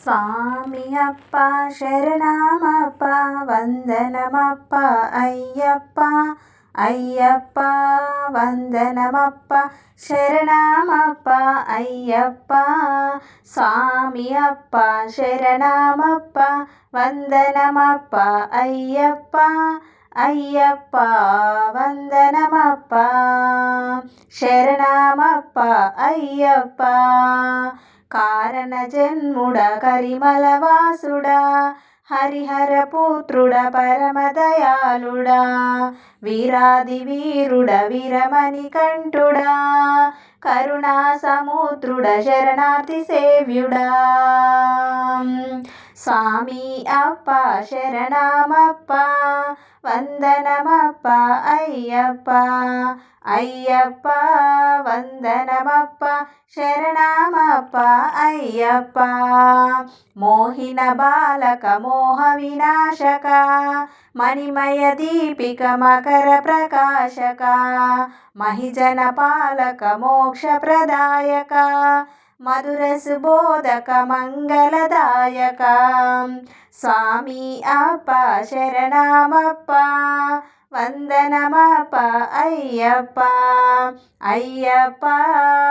స్వామి అప్ప శరణమప్ప వందనమప్ప అయ్యప్ప అయ్యప్ప వందనమప్ప శరణమప్ప అయ్యప్ప స్వామి అప్ప శరణమప్ప వందనమప్ప అయ్యప్ప అయ్యప్ప వందనమప్ప శరణమప్ప అయ్యప్ప కారణ జన్ముడ కరిమలవాసుడా హరిహర పుత్రుడ పరమదయాళుడా వీరాది వీరుడ వీరమణి కంఠుడా కరుణా సముద్రుడ శరణార్థి సేవ్యుడా. స్వామి అప్ప శరణమప్ప వందనమప్ప అయ్యప్ప. అయ్యప్ప వందనమప్ప శరణమప్ప అయ్యప్ప. మోహిన బాలక మోహ వినాశక మణిమయ దీపిక మకర ప్రకాశక మహిజన పాలక మోక్ష ప్రదాయక. మధుర సుబోధక మంగళదాయక స్వామి అప్ప శరణమప్ప వందనమప్ప అయ్యప్ప. అయ్యప్ప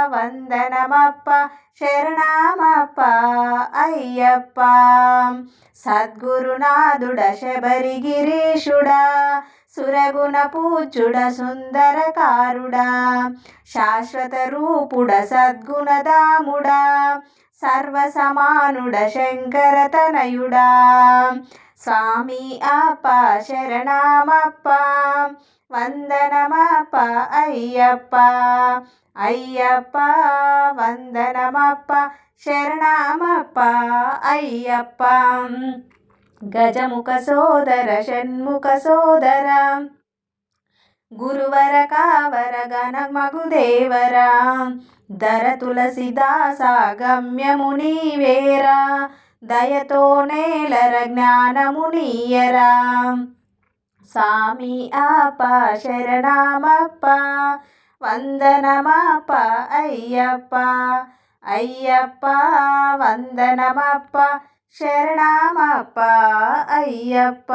వందనమప్ప శరణమప్ప అయ్యప్ప. సద్గురునాథుడ శబరిగిరీషుడా సురగుణ పూజుడ సుందరకారుడా శాశ్వత రూపుడ సద్గుణదాముడా సర్వసమానుడ శంకర स्वामी अप शरणमप्पा वन्दनमप अय्यप्पा अय्यप्प वन्दनमप शरणमप्प अय्यप्प गजमुखसोदर षण्मुखसोदर गुरुवर कावर कावरगनमगुदेवरा धर तुलसीदासागम्यमुनिवेरा దయతో నేలర జ్ఞానము నీయరా. సామి ఆప శరణామప్ప వందనమాప అయ్యప్ప అయ్యప్ప వందనమప్ప శరణామప్ప అయ్యప్ప.